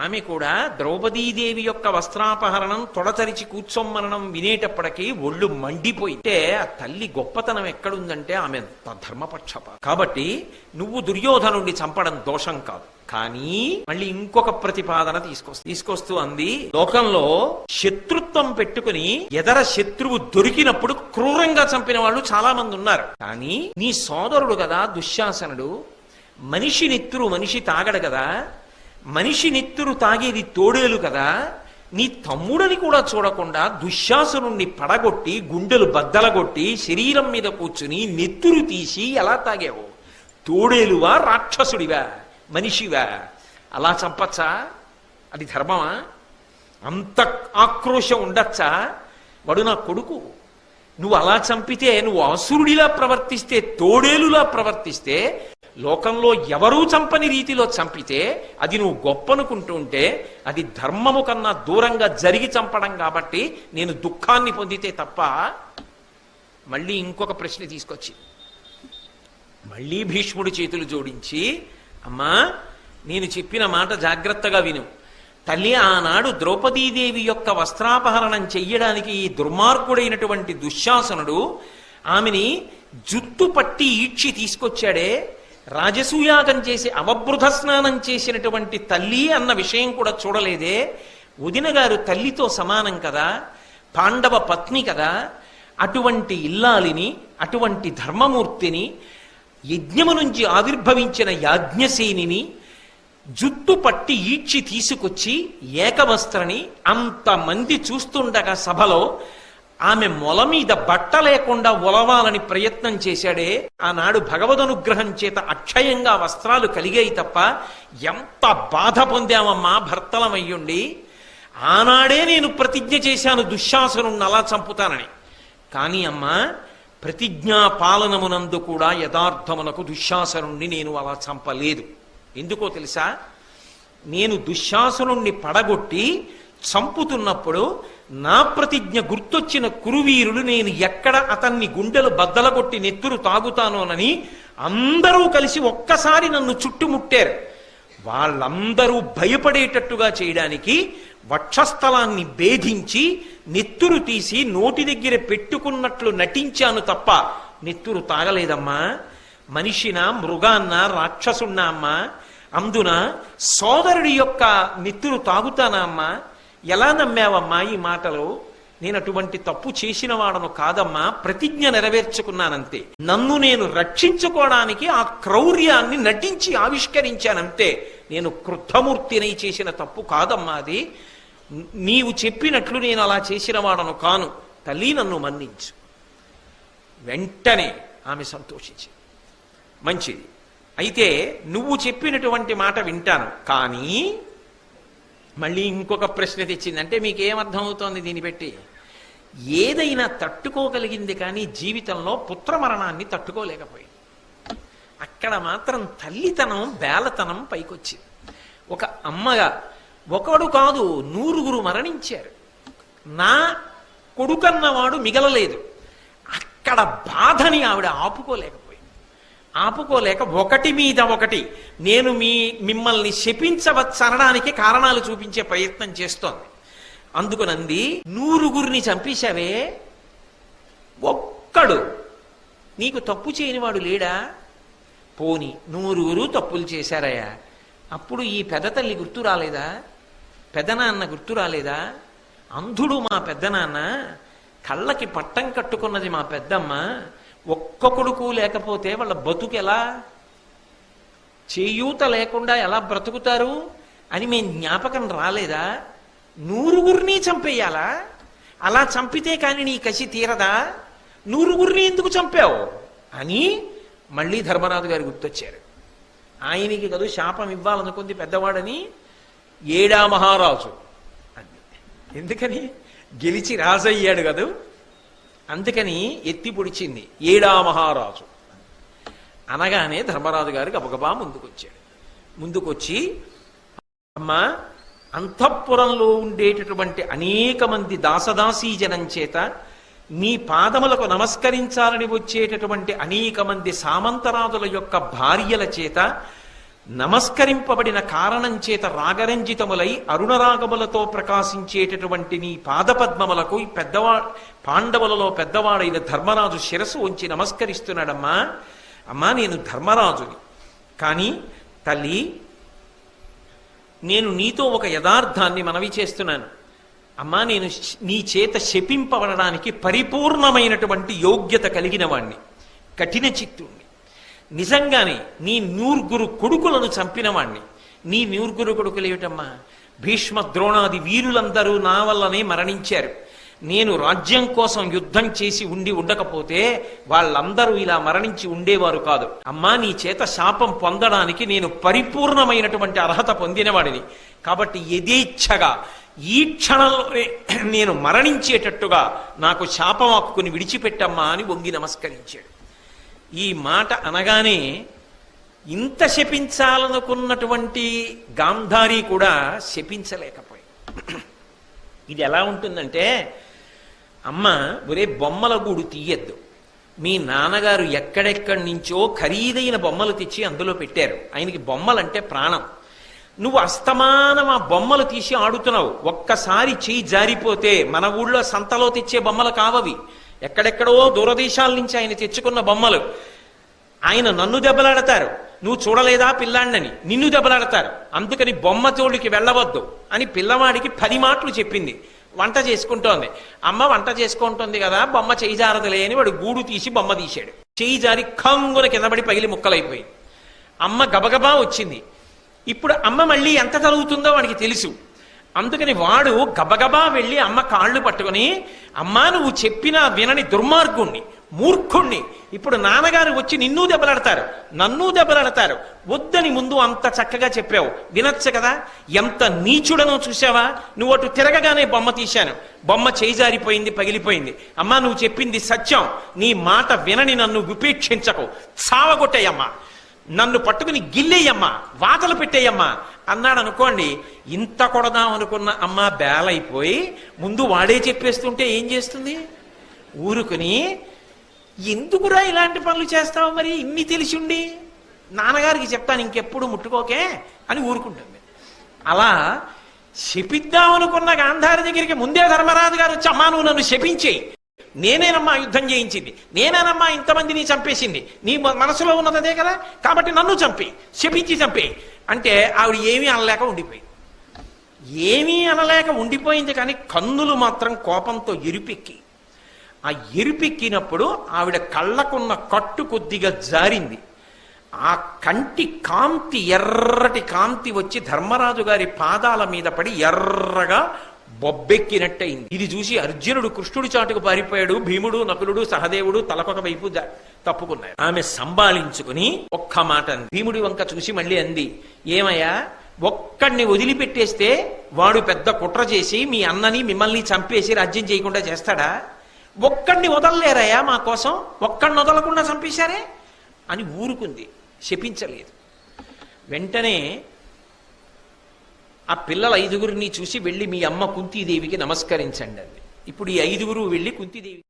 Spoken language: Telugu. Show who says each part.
Speaker 1: ఆమె కూడా ద్రౌపదీదేవి యొక్క వస్త్రాపహరణం తొడతరిచి కూర్చోమ్మనడం వినేటప్పటికీ ఒళ్ళు మండిపోయితే ఆ తల్లి గొప్పతనం ఎక్కడుందంటే ఆమె అంత ధర్మపక్షప. కాబట్టి నువ్వు దుర్యోధనుడిని చంపడం దోషం కాదు. కానీ మళ్ళీ ఇంకొక ప్రతిపాదన తీసుకొస్తా తీసుకొస్తూ అంది. లోకంలో శత్రుత్వం పెట్టుకుని ఎదర శత్రువు దొరికినప్పుడు క్రూరంగా చంపిన వాళ్ళు చాలా మంది ఉన్నారు. కానీ నీ సోదరుడు కదా దుశ్శాసనుడు. మనిషి నెత్తురు మనిషి తాగడు కదా. మనిషి నెత్తురు తాగేది తోడేలు కదా నీ తమ్ముడని కూడా చూడకుండా దుశ్శాసనుణ్ణి పడగొట్టి గుండెలు బద్దలగొట్టి శరీరం మీద కూర్చుని నెత్తురు తీసి ఎలా తాగావు? తోడేలువా రాక్షసుడివా మనిషివా? అలా చంపచ్చా? అది ధర్మమా? అంత ఆక్రోశం ఉండొచ్చా? వాడు నా కొడుకు. నువ్వు అలా చంపితే నువ్వు అసురుడిలా ప్రవర్తిస్తే తోడేలులా ప్రవర్తిస్తే లోకంలో ఎవరూ చంపని రీతిలో చంపితే అది నువ్వు గొప్పనుకుంటూ ఉంటే అది ధర్మము కన్నా దూరంగా జరిగి చంపడం కాబట్టి నేను దుఃఖాన్ని పొందితే తప్ప మళ్ళీ ఇంకొక ప్రశ్న తీసుకొచ్చి మళ్ళీ భీష్ముడి చేతులు జోడించి అమ్మా నేను చెప్పిన మాట జాగ్రత్తగా విను. తల్లి ఆనాడు ద్రౌపదీదేవి యొక్క వస్త్రాపహరణం చెయ్యడానికి ఈ దుర్మార్గుడైనటువంటి దుశ్శాసనుడు ఆమెని జుట్టు పట్టి ఈడ్చి తీసుకొచ్చాడే. రాజసూయాగం చేసి అవబృధ స్నానం చేసినటువంటి తల్లి అన్న విషయం కూడా చూడలేదే. ఉదిన గారు తల్లితో సమానం కదా పాండవ పత్ని కదా అటువంటి ఇల్లాలిని అటువంటి ధర్మమూర్తిని యజ్ఞము నుంచి ఆవిర్భవించిన యాజ్ఞసేనిని జుట్టు పట్టి ఈడ్చి తీసుకొచ్చి ఏకవస్త్రని అంతమంది చూస్తుండగా సభలో ఆమె మొల మీద బట్ట లేకుండా ఒలవాలని ప్రయత్నం చేశాడే ఆనాడు భగవదనుగ్రహం చేత అక్షయంగా వస్త్రాలు కలిగాయి తప్ప ఎంత బాధ పొందామమ్మా భర్తలమయ్యుండి. ఆనాడే నేను ప్రతిజ్ఞ చేశాను దుశ్శాసనుణ్ణి అలా చంపుతానని. కానీ అమ్మా ప్రతిజ్ఞా పాలనమునందు కూడా యథార్థమునకు దుశ్శాసనుణ్ణి నేను అలా చంపలేదు. ఎందుకో తెలుసా? నేను దుశ్శాసనుణ్ణి పడగొట్టి చంపుతున్నప్పుడు నా ప్రతిజ్ఞ గుర్తొచ్చిన కురువీరులు నేను ఎక్కడ అతన్ని గుండెలు బద్దలగొట్టి నెత్తురు తాగుతానోనని అందరూ కలిసి ఒక్కసారి నన్ను చుట్టుముట్టారు. వాళ్ళందరూ భయపడేటట్టుగా చేయడానికి వక్షస్థలాన్ని భేధించి నెత్తురు తీసి నోటి దగ్గర పెట్టుకున్నట్లు నటించాను తప్ప నెత్తురు తాగలేదమ్మా. మనిషిన మృగాన్న రాక్షసున్నా అమ్మా అందున సోదరుడి యొక్క నెత్తురు తాగుతానా అమ్మా? ఎలా నమ్మావమ్మా ఈ మాటలు? నేను అటువంటి తప్పు చేసిన వాడను కాదమ్మా ప్రతిజ్ఞ నెరవేర్చుకున్నానంతే. నన్ను నేను రక్షించుకోవడానికి ఆ క్రౌర్యాన్ని నటించి ఆవిష్కరించానంతే. నేను క్రుద్ధమూర్తినై చేసిన తప్పు కాదమ్మా అది. నీవు చెప్పినట్లు నేను అలా చేసిన వాడను కాను. తల్లి నన్ను మన్నించు. వెంటనే ఆమె సంతోషించి మంచిది. అయితే నువ్వు చెప్పినటువంటి మాట వింటాను. కానీ మళ్ళీ ఇంకొక ప్రశ్న తెచ్చిందంటే మీకు ఏమర్థం అవుతోంది దీన్ని పెట్టి? ఏదైనా తట్టుకోగలిగింది కానీ జీవితంలో పుత్రమరణాన్ని తట్టుకోలేకపోయింది. అక్కడ మాత్రం తల్లితనం బేలతనం పైకొచ్చింది. ఒక అమ్మగా ఒకడు కాదు నూరుగురు మరణించారు. నా కొడుకన్నవాడు మిగలలేదు. అక్కడ బాధని ఆవిడ ఆపుకోలేకపోయింది. ఆపుకోలేక ఒకటి మీద ఒకటి నేను మీ మిమ్మల్ని శపించవచ్చనడానికి కారణాలు చూపించే ప్రయత్నం చేస్తోంది. అందుకునంది నూరుగురిని చంపేశావే? ఒక్కడు. నీకు తప్పు చేయనివాడు లేడా? పోని నూరుగురు తప్పులు చేశారయ్యా. అప్పుడు ఈ పెద్ద తల్లి గుర్తు రాలేదా? పెదనాన్న గుర్తు రాలేదా? అంధుడు మా పెద్దనాన్న. కళ్ళకి పట్టం కట్టుకున్నది మా పెద్దమ్మ. ఒక్క కొడుకు లేకపోతే వాళ్ళ బతుకు ఎలా? చేయూత లేకుండా ఎలా బ్రతుకుతారు? అని మేము జ్ఞాపకం రాలేదా? నూరుగురిని చంపేయాలా? అలా చంపితే కానీ నీ కసి తీరదా? నూరుగురిని ఎందుకు చంపావు? అని మళ్ళీ ధర్మరాజు గారు గుర్తొచ్చారు. ఆయనకి కదూ శాపం ఇవ్వాలనుకుంది పెద్దవాడని ఏడా మహారాజు. అని ఎందుకని? గెలిచి రాజయ్యాడు కదూ. అందుకని ఎత్తి పొడిచింది ఏడా మహారాజు. అనగానే ధర్మరాజు గారు గబగబా ముందుకొచ్చాడు. ముందుకొచ్చి అమ్మ అంతఃపురంలో ఉండేటటువంటి అనేక మంది దాసదాసీ జనం చేత నీ పాదములకు నమస్కరించాలని వచ్చేటటువంటి అనేక మంది సామంతరాజుల యొక్క భార్యల చేత నమస్కరింపబడిన కారణం చేత రాగరంజితములై అరుణరాగములతో ప్రకాశించేటటువంటి నీ పాదపద్మములకు పెద్దవా పాండవులలో పెద్దవాడైన ధర్మరాజు శిరస్సు ఉంచి నమస్కరిస్తున్నాడమ్మా. అమ్మా నేను ధర్మరాజుని. కానీ తల్లి నేను నీతో ఒక యథార్థాన్ని మనవి చేస్తున్నాను. అమ్మా నేను నీ చేత శపింపబడడానికి పరిపూర్ణమైనటువంటి యోగ్యత కలిగిన వాణ్ణి. కఠిన చిత్తుణ్ణి. నిజంగానే నీ నూర్గురు కొడుకులను చంపినవాణ్ణి. నీ నూర్గురు కొడుకులు ఏమిటమ్మా? భీష్మ ద్రోణాది వీరులందరూ నా వల్లనే మరణించారు. నేను రాజ్యం కోసం యుద్ధం చేసి ఉండి ఉండకపోతే వాళ్ళందరూ ఇలా మరణించి ఉండేవారు కాదు. అమ్మా నీ చేత శాపం పొందడానికి నేను పరిపూర్ణమైనటువంటి అర్హత పొందినవాడిని. కాబట్టి యథేచ్ఛగా ఈ క్షణంలోనే నేను మరణించేటట్టుగా నాకు శాపం హక్కుని విడిచిపెట్టమ్మా అని వంగి నమస్కరించాడు. ఈ మాట అనగానే ఇంత శపించాలనుకున్నటువంటి గాంధారి కూడా శపించలేకపోయి ఇది ఎలా ఉంటుందంటే అమ్మ ఒరే బొమ్మల గూడు తీయద్దు. మీ నాన్నగారు ఎక్కడెక్కడి నుంచో ఖరీదైన బొమ్మలు తెచ్చి అందులో పెట్టారు. ఆయనకి బొమ్మలంటే ప్రాణం. నువ్వు అస్తమానం ఆ బొమ్మలు తీసి ఆడుతున్నావు. ఒక్కసారి చేయి జారిపోతే మన ఊళ్ళో సంతలో తెచ్చే బొమ్మలు కావవి. ఎక్కడెక్కడో దూరదేశాల నుంచి ఆయన తెచ్చుకున్న బొమ్మలు. ఆయన నన్ను దెబ్బలాడతారు. నువ్వు చూడలేదా పిల్లాడినని? నిన్ను దెబ్బలాడతారు. అందుకని బొమ్మ తోడికి వెళ్ళవద్దు అని పిల్లవాడికి పది మాటలు చెప్పింది. వంట చేసుకుంటోంది. అమ్మ వంట చేసుకుంటోంది కదా బొమ్మ చేయి జారదులే అని వాడు గూడు తీసి బొమ్మ తీశాడు. చేయి జారి కంగున కిందపడి పగిలి ముక్కలైపోయింది. అమ్మ గబగబా వచ్చింది. ఇప్పుడు అమ్మ మళ్ళీ ఎంత తరుగుతుందో వాడికి తెలుసు. అందుకని వాడు గబగబా వెళ్ళి అమ్మ కాళ్ళు పట్టుకొని అమ్మా నువ్వు చెప్పినా వినని దుర్మార్గుణ్ణి మూర్ఖుణ్ణి. ఇప్పుడు నాన్నగారు వచ్చి నిన్ను దెబ్బలాడతారు నన్ను దెబ్బలాడతారు. వద్దని ముందు అంత చక్కగా చెప్పావు. వినొచ్చు కదా? ఎంత నీచుడనో చూసావా నువ్వు అటు తిరగగానే బొమ్మ తీశాను. బొమ్మ చేజారిపోయింది పగిలిపోయింది. అమ్మా నువ్వు చెప్పింది సత్యం. నీ మాట వినని నన్ను విపేక్షించకు. చావగొట్టేయమ్మా. నన్ను పట్టుకుని గిల్లేయమ్మా వాతలు పెట్టేయమ్మా అన్నాడు అనుకోండి ఇంత కొడదాం అనుకున్న అమ్మ బేలైపోయి ముందు వాడే చెప్పేస్తుంటే ఏం చేస్తుంది? ఊరుకుని ఎందుకురా ఇలాంటి పనులు చేస్తావు మరి? ఇన్ని తెలిసి ఉండి నాన్నగారికి చెప్తాను ఇంకెప్పుడు ముట్టుకోకే అని ఊరుకుంటుంది అలా శపిద్దామనుకున్న గాంధారి దగ్గరికి ముందే ధర్మరాజు గారు వచ్చి అమ్మా నువ్వు నన్ను శపించేయి. నేనేనమ్మా యుద్ధం చేయించింది. నేనేనమ్మా ఇంతమందిని చంపేసింది. నీ మనసులో ఉన్నది అదే కదా? కాబట్టి నన్ను చంపి శపించి చంపే అంటే ఆవిడ ఏమీ అనలేక ఉండిపోయింది. ఏమీ అనలేక ఉండిపోయింది కానీ కన్నులు మాత్రం కోపంతో ఎరిపెక్కి. ఆ ఎరిపెక్కినప్పుడు ఆవిడ కళ్ళకున్న కట్టు కొద్దిగా జారింది. ఆ కంటి కాంతి ఎర్రటి కాంతి వచ్చి ధర్మరాజు గారి పాదాల మీద పడి ఎర్రగా బొబ్బెక్కినట్టయింది. ఇది చూసి అర్జునుడు కృష్ణుడి చాటుకు పారిపోయాడు. భీముడు నకులుడు సహదేవుడు తలకొక వైపు తప్పుకున్నాడు ఆమె సంభాళించుకుని ఒక్క మాట అంది భీముడి వంక చూసి మళ్ళీ అంది ఏమయ్యా ఒక్కడిని వదిలిపెట్టేస్తే వాడు పెద్ద కుట్ర చేసి మీ అన్నని మిమ్మల్ని చంపేసి రాజ్యం చేయకుండా చేస్తాడా? ఒక్కడిని వదలలేరయ్యా మా కోసం? ఒక్కడిని వదలకుండా చంపేశారే? అని ఊరుకుంది. శపించలేదు. వెంటనే ఆ పిల్లల ఐదుగురిని చూసి వెళ్ళి మీ అమ్మ కుంతీదేవికి నమస్కరించండి అంది. ఇప్పుడు ఈ ఐదుగురు వెళ్ళి కుంతీదేవి